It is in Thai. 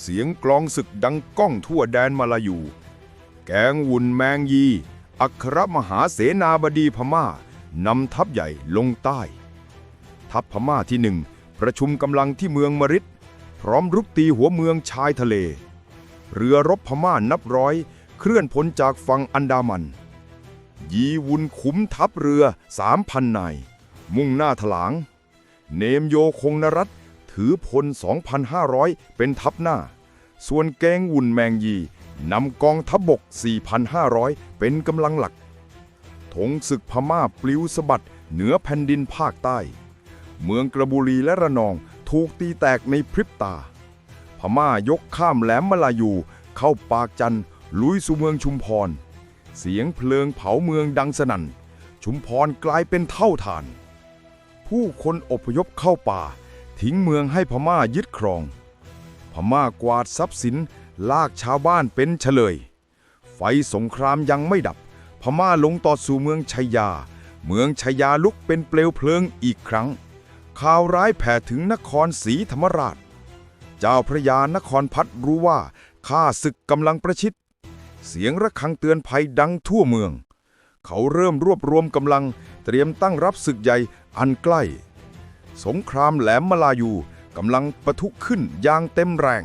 เสียงกลองศึกดังก้องทั่วแดนมาลายู แกงวุ่นแมงยี อัครมหาเสนาบดีพม่านำทัพใหญ่ลงใต้ ทัพพม่าที่หนึ่งประชุมกำลังที่เมืองมริดพร้อมรุกตีหัวเมืองชายทะเล เรือรบพม่านับร้อยเคลื่อนพ้นจากฝั่งอันดามัน ยีวุนขุมทัพเรือสามพันนาย มุ่งหน้าถลาง เนมโยคงนรัต ถือพล 2,500 เป็นทัพหน้า ส่วนแกงวุ่นแมงยีนำกองทัพบบก 4,500 เป็นกำลังหลัก ธงศึกพม่าปลิวสะบัดเหนือแผ่นดินภาคใต้ เมืองกระบุรีและระนองถูกตีแตกในพริบตา พม่ายกข้ามแหลมมาลายู เข้าปากจันลุยสู่เมืองชุมพร เสียงเพลิงเผาเมืองดังสนั่น ชุมพรกลายเป็นเท่าฐาน ผู้คนอพยพเข้าป่า ทิ้งเมืองให้พม่ายึดครอง พม่ากวาดทรัพย์สินลากชาวบ้านเป็นเฉลย ไฟสงครามยังไม่ดับ พม่าลงต่อสู่เมืองชัยยา เมืองชัยยาลุกเป็นเปลวเพลิงอีกครั้ง ข่าวร้ายแผ่ถึงนครศรีธรรมราช เจ้าพระยานครพัฒรู้ว่าข้าศึกกำลังประชิด เสียงระฆังเตือนภัยดังทั่วเมือง เขาเริ่มรวบรวมกำลังเตรียมตั้งรับศึกใหญ่อันใกล้ สงครามแหลมมาลายูกำลังปะทุขึ้นอย่างเต็มแรง